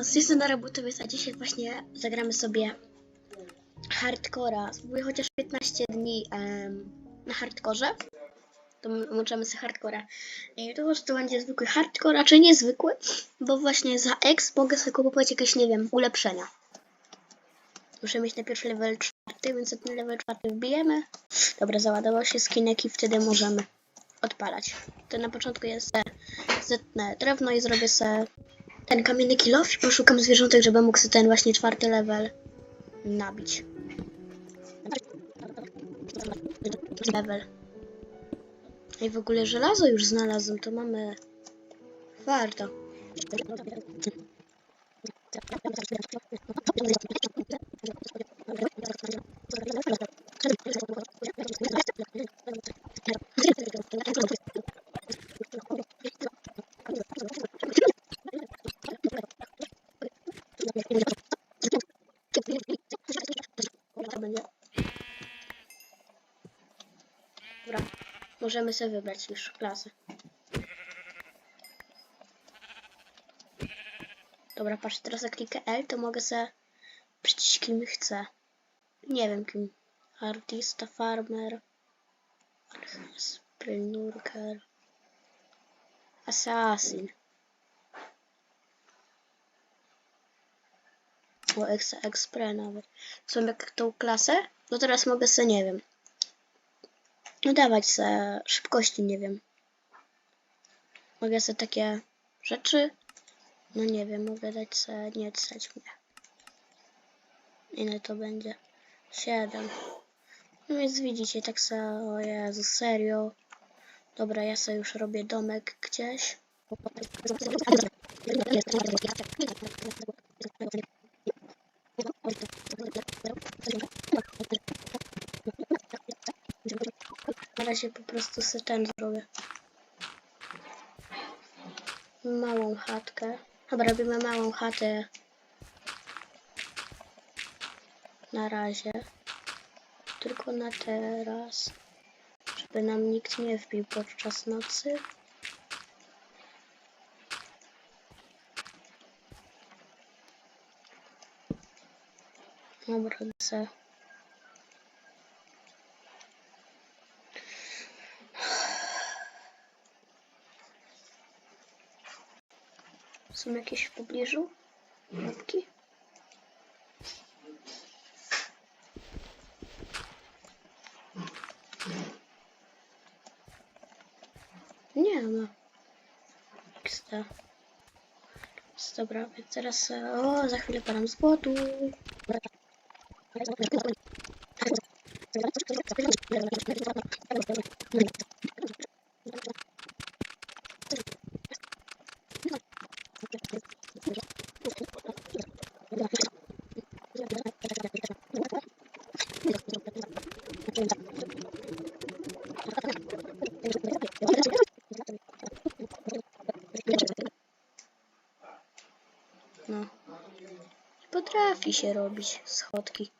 Z jestem na robotowiec, a dzisiaj właśnie zagramy sobie hardcora. Spróbuję chociaż 15 dni em, na hardkorze. To możemy sobie hardcora. I to, że to będzie zwykły hardcore, a czy niezwykły, bo właśnie za X mogę sobie kupować jakieś, nie wiem, ulepszenia. Muszę mieć najpierw level 4, więc ten level 4 wbijemy. Dobra, załadował się skinek i wtedy możemy odpalać. To na początku jest e, zetnę drewno i zrobię sobie ten kamienny kilof i poszukam zwierzątek, żeby mógł sobie ten właśnie czwarty level nabić. Level. I w ogóle żelazo już znalazłem, to mamy... Warto. Dobra, możemy sobie wybrać już klasę. Dobra, patrz, teraz jak klikę L, to mogę sobie przycisk kim chcę. Nie wiem kim. Artista, farmer, sprinurker, assassin. O, ex expre nawet. Są jak tą klasę? No teraz mogę sobie, nie wiem. No dawać se szybkości, nie wiem. Mogę sobie takie rzeczy. No nie wiem, mogę dać se, nie stać mnie. Ile to będzie? 7. No więc widzicie, tak se, o Jezu, serio. Dobra, ja sobie już robię domek gdzieś. Na razie po prostu ten zrobię. Małą chatkę. Dobra, robimy małą chatę. Na razie. Tylko na teraz. Żeby nam nikt nie wbił podczas nocy. Dobra, se. Są jakieś w pobliżu? Mapki? Nie ma. XD. Dobra, więc teraz... O, za chwilę padam z głodu. No. Potrafi się robić schodki.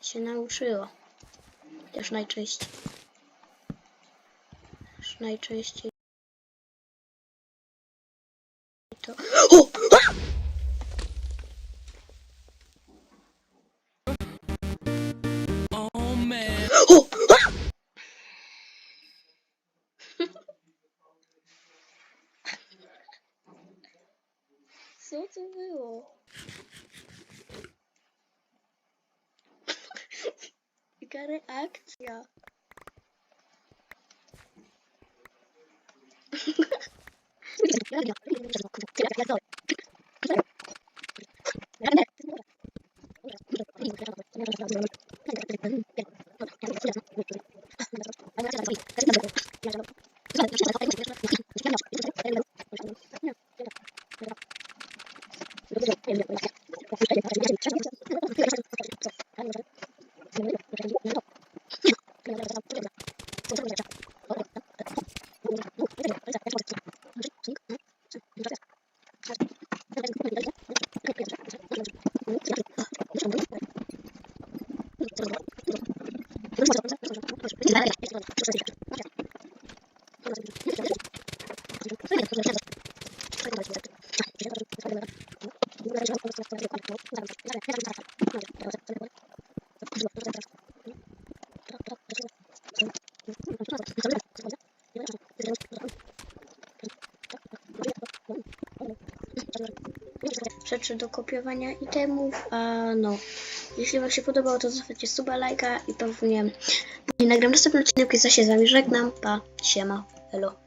Się nauczyło. Też najczęściej. Też najczęściej. To... O! A! O! A! Co to było? moja reakcja. rzeczy do kopiowania itemów, a no. Jeśli Wam się podobało, to zostawcie suba, lajka i pewnie nagram następny odcinek i się z Wami żegnam. Pa, siema, elo.